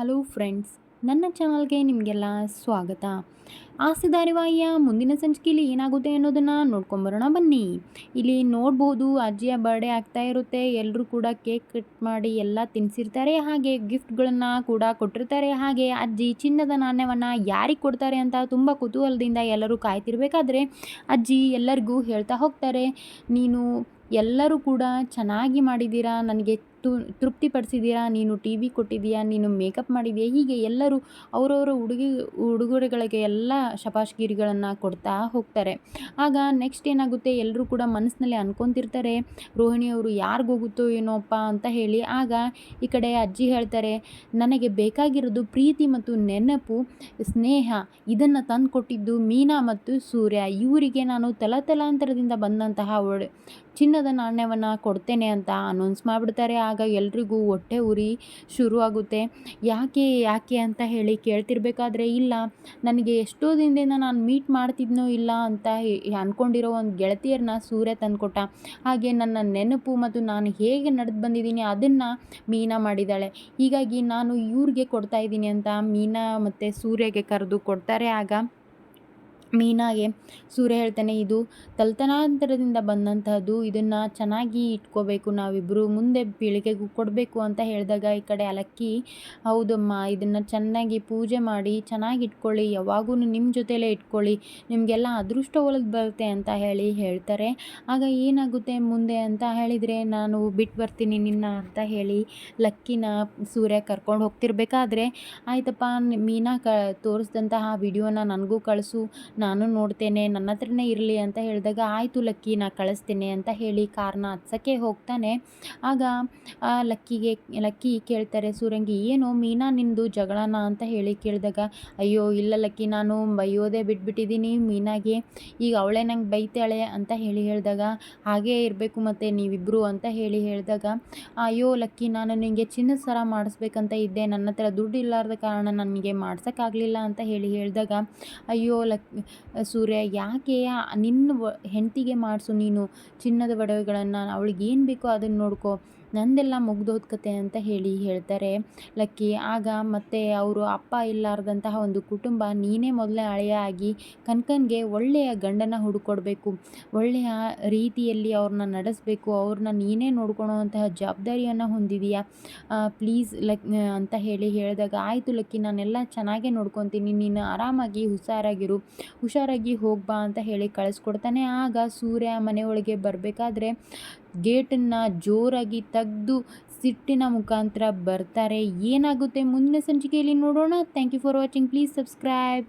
Hello friends ನನ್ನ ಚಾನಲ್ಗೆ ನಿಮಗೆಲ್ಲ ಸ್ವಾಗತ. ಆಸೆದಾರಿವಾಯಿಯ ಮುಂದಿನ ಸಂಚಿಕೆಯಲ್ಲಿ ಏನಾಗುತ್ತೆ ಅನ್ನೋದನ್ನು ನೋಡ್ಕೊಂಬರೋಣ ಬನ್ನಿ. ಇಲ್ಲಿ ನೋಡ್ಬೋದು, ಅಜ್ಜಿಯ ಬರ್ಡೇ ಆಗ್ತಾ ಇರುತ್ತೆ. ಎಲ್ಲರೂ ಕೂಡ ಕೇಕ್ ಕಟ್ ಮಾಡಿ ಎಲ್ಲ ತಿನ್ನಿಸಿರ್ತಾರೆ ಹಾಗೆ ಗಿಫ್ಟ್ಗಳನ್ನು ಕೂಡ ಕೊಟ್ಟಿರ್ತಾರೆ. ಹಾಗೆ ಅಜ್ಜಿ ಚಿನ್ನದ ನಾಣ್ಯವನ್ನು ಯಾರಿಗೆ ಕೊಡ್ತಾರೆ ಅಂತ ತುಂಬ ಕುತೂಹಲದಿಂದ ಎಲ್ಲರೂ ಕಾಯ್ತಿರ್ಬೇಕಾದ್ರೆ ಅಜ್ಜಿ ಎಲ್ಲರಿಗೂ ಹೇಳ್ತಾ ಹೋಗ್ತಾರೆ, ನೀನು ಎಲ್ಲರೂ ಕೂಡ ಚೆನ್ನಾಗಿ ಮಾಡಿದ್ದೀರಾ? ನನಗೆ ತು ತೃಪ್ತಿಪಡಿಸಿದ್ದೀರಾ ನೀನು ಟಿ ವಿ ಕೊಟ್ಟಿದ್ದೀಯಾ? ನೀನು ಮೇಕಪ್ ಮಾಡಿದೀಯಾ ಹೀಗೆ ಎಲ್ಲರೂ ಅವರವರ ಉಡುಗೆ, ಉಡುಗೊರೆಗಳಿಗೆ ಎಲ್ಲ ಶಪಾಶ್ಗಿರಿಗಳನ್ನು ಕೊಡ್ತಾ ಹೋಗ್ತಾರೆ. ಆಗ ನೆಕ್ಸ್ಟ್ ಏನಾಗುತ್ತೆ? ಎಲ್ಲರೂ ಕೂಡ ಮನಸ್ಸಿನಲ್ಲಿ ಅನ್ಕೊತಿರ್ತಾರೆ ರೋಹಿಣಿಯವರು ಯಾರಿಗೋಗುತ್ತೋ ಏನೋಪ್ಪ ಅಂತ ಹೇಳಿ. ಆಗ ಈ ಕಡೆ ಅಜ್ಜಿ ಹೇಳ್ತಾರೆ, ನನಗೆ ಬೇಕಾಗಿರೋದು ಪ್ರೀತಿ ಮತ್ತು ನೆನಪು, ಸ್ನೇಹ, ಇದನ್ನು ತಂದುಕೊಟ್ಟಿದ್ದು ಮೀನಾ ಮತ್ತು ಸೂರ್ಯ. ಇವರಿಗೆ ನಾನು ತಲತಲಾಂತರದಿಂದ ಬಂದಂತಹ ಒಳ್ಳೆ ಚಿನ್ನದ ನಾಣ್ಯವನ್ನು ಕೊಡ್ತೇನೆ ಅಂತ ಅನೌನ್ಸ್ ಮಾಡಿಬಿಡ್ತಾರೆ. ಆಗ ಎಲ್ರಿಗೂ ಹೊಟ್ಟೆ ಉರಿ ಶುರುವಾಗುತ್ತೆ. ಯಾಕೆ ಯಾಕೆ ಅಂತ ಹೇಳಿ ಕೇಳ್ತಿರ್ಬೇಕಾದ್ರೆ, ಇಲ್ಲ, ನನಗೆ ಎಷ್ಟೋ ದಿನದಿಂದ ನಾನು ಮೀಟ್ ಮಾಡ್ತಿದ್ನೋ ಇಲ್ಲ ಅಂತ ಅಂದ್ಕೊಂಡಿರೋ ಒಂದು ಗೆಳತಿಯರನ್ನ ಸೂರ್ಯ ತಂದುಕೊಟ್ಟ. ಹಾಗೆ ನನ್ನ ನೆನಪು ಮತ್ತು ನಾನು ಹೇಗೆ ನಡೆದು ಬಂದಿದ್ದೀನಿ ಅದನ್ನು ಮೀನಾ ಮಾಡಿದ್ದಾಳೆ ಹೀಗಾಗಿ ನಾನು ಇವ್ರಿಗೆ ಕೊಡ್ತಾ ಇದ್ದೀನಿ ಅಂತ ಮೀನಾ ಮತ್ತು ಸೂರ್ಯಗೆ ಕರೆದು ಕೊಡ್ತಾರೆ. ಆಗ ಮೀನಾಗೆ ಸೂರ್ಯ ಹೇಳ್ತಾನೆ, ಇದು ತಲ್ತನಾಂತರದಿಂದ ಬಂದಂತಹದ್ದು, ಇದನ್ನು ಚೆನ್ನಾಗಿ ಇಟ್ಕೋಬೇಕು ನಾವಿಬ್ಬರು ಮುಂದೆ ಪೀಳಿಗೆಗೂ ಕೊಡಬೇಕು, ಅಂತ ಹೇಳಿದಾಗ ಈ ಕಡೆ ಅಲಕ್ಕಿ, ಹೌದಮ್ಮ, ಇದನ್ನು ಚೆನ್ನಾಗಿ ಪೂಜೆ ಮಾಡಿ, ಚೆನ್ನಾಗಿ ಇಟ್ಕೊಳ್ಳಿ, ಯಾವಾಗೂ ನಿಮ್ಮ ಜೊತೆಲೇ ಇಟ್ಕೊಳ್ಳಿ, ನಿಮಗೆಲ್ಲ ಅದೃಷ್ಟ ಒಳಗೆ ಬರುತ್ತೆ, ಅಂತ ಹೇಳಿ ಹೇಳ್ತಾರೆ. ಆಗ ಏನಾಗುತ್ತೆ ಮುಂದೆ ಅಂತ ಹೇಳಿದರೆ, ನಾನು ಬಿಟ್ಟು ಬರ್ತೀನಿ ನಿನ್ನ, ಅಂತ ಹೇಳಿ ಲಕ್ಕಿನ ಸೂರ್ಯ ಕರ್ಕೊಂಡು ಹೋಗ್ತಿರ್ಬೇಕಾದ್ರೆ, ಆಯ್ತಪ್ಪ, ಮೀನಾ ಕ, ತೋರಿಸಿದಂತಹ ವಿಡಿಯೋನ ನನಗೂ ಕಳಿಸು ನಾನು ನೋಡ್ತೇನೆ ನನ್ನ ಹತ್ರನೇ ಇರಲಿ ಅಂತ ಹೇಳಿದಾಗ, ಆಯಿತು ಲಕ್ಕಿ, ನಾ ಕಳಿಸ್ತೀನಿ ಅಂತ ಹೇಳಿ ಕಾರ್ನ ಹತ್ಸೋಕ್ಕೆ ಹೋಗ್ತಾನೆ. ಆಗ ಲಕ್ಕಿಗೆ, ಲಕ್ಕಿ ಕೇಳ್ತಾರೆ, ಸೂರಂಗಿ, ಏನು ಮೀನಾ ನಿಂದು ಜಗಳನ? ಅಂತ ಹೇಳಿ ಕೇಳಿದಾಗ, ಅಯ್ಯೋ, ಇಲ್ಲ ಲಕ್ಕಿ, ನಾನು ಬೈಯೋದೇ ಬಿಟ್ಬಿಟ್ಟಿದ್ದೀನಿ, ಮೀನಾಗೆ. ಈಗ ಅವಳೇ ನಂಗೆ ಬೈತಾಳೆ ಅಂತ ಹೇಳಿ ಹೇಳಿದಾಗ, ಹಾಗೇ ಇರಬೇಕು ಮತ್ತು ನೀವಿಬ್ಬರು ಅಂತ ಹೇಳಿ ಹೇಳಿದಾಗ, ಅಯ್ಯೋ ಲಕ್ಕಿ, ನಾನು ನಿಮಗೆ ಚಿನ್ನದ ಸರ ಮಾಡಿಸ್ಬೇಕಂತ ಇದ್ದೆ. ನನ್ನ ಹತ್ರ ದುಡ್ಡು ಇಲ್ಲಾರ್ದ ಕಾರಣ ನನಗೆ ಮಾಡ್ಸೋಕ್ಕಾಗಲಿಲ್ಲ ಅಂತ ಹೇಳಿ ಹೇಳಿದಾಗ, ಅಯ್ಯೋ ಲಕ್ ಸೂರ್ಯ ಯಾಕೆ ನಿನ್ನ ಹೆಂಡತಿಗೆ ಮಾಡಿಸು ನೀನು ಚಿನ್ನದ ಒಡವೆಗಳನ್ನು ಅವಳಿಗೆ ಏನು ಬೇಕೋ ಅದನ್ನು ನೋಡ್ಕೊ. ನಂದೆಲ್ಲ ಮುಗ್ದೋದ ಕತೆ ಅಂತ ಹೇಳಿ ಹೇಳ್ತಾರೆ. ಲಕ್ಕಿ, ಆಗ ಮತ್ತೆ ಅವರು ಅಪ್ಪ ಇಲ್ಲಾರ್ದಂತಹ ಒಂದು ಕುಟುಂಬ ನೀನೇ ಮೊದಲೇ ಅಳೆಯಾಗಿ ಆಗಿ ಕನ್ಕನ್ಗೆ ಒಳ್ಳೆಯ ಗಂಡನ ಹುಡುಕೊಡ್ಬೇಕು. ಒಳ್ಳೆಯ ರೀತಿಯಲ್ಲಿ ಅವ್ರನ್ನ ನಡೆಸಬೇಕು. ಅವ್ರನ್ನ ನೀನೇ ನೋಡ್ಕೊಳ್ಳೋವಂತಹ ಜವಾಬ್ದಾರಿಯನ್ನು ಹೊಂದಿದೀಯಾ? ಪ್ಲೀಸ್ ಲಕ್, ಅಂತ ಹೇಳಿ ಹೇಳಿದಾಗ, ಆಯಿತು ಲಕ್ಕಿ, ನಾನೆಲ್ಲ ಚೆನ್ನಾಗೇ ನೋಡ್ಕೊತೀನಿ. ನೀನು ಆರಾಮಾಗಿ ಹುಷಾರಾಗಿರು. ಹುಷಾರಾಗಿ ಹೋಗ್ಬಾ ಅಂತ ಹೇಳಿ ಕಳಿಸ್ಕೊಡ್ತಾನೆ. ಆಗ ಸೂರ್ಯ ಮನೆಯೊಳಗೆ ಬರಬೇಕಾದ್ರೆ ಗೇಟನ್ನು ಜೋರಾಗಿ ತೆಗೆದು ಸಿಟ್ಟಿನ ಮುಖಾಂತರ ಬರ್ತಾರೆ. ಏನಾಗುತ್ತೆ ಮುಂದಿನ ಸಂಚಿಕೆಯಲ್ಲಿ ನೋಡೋಣ. Thank you for watching please subscribe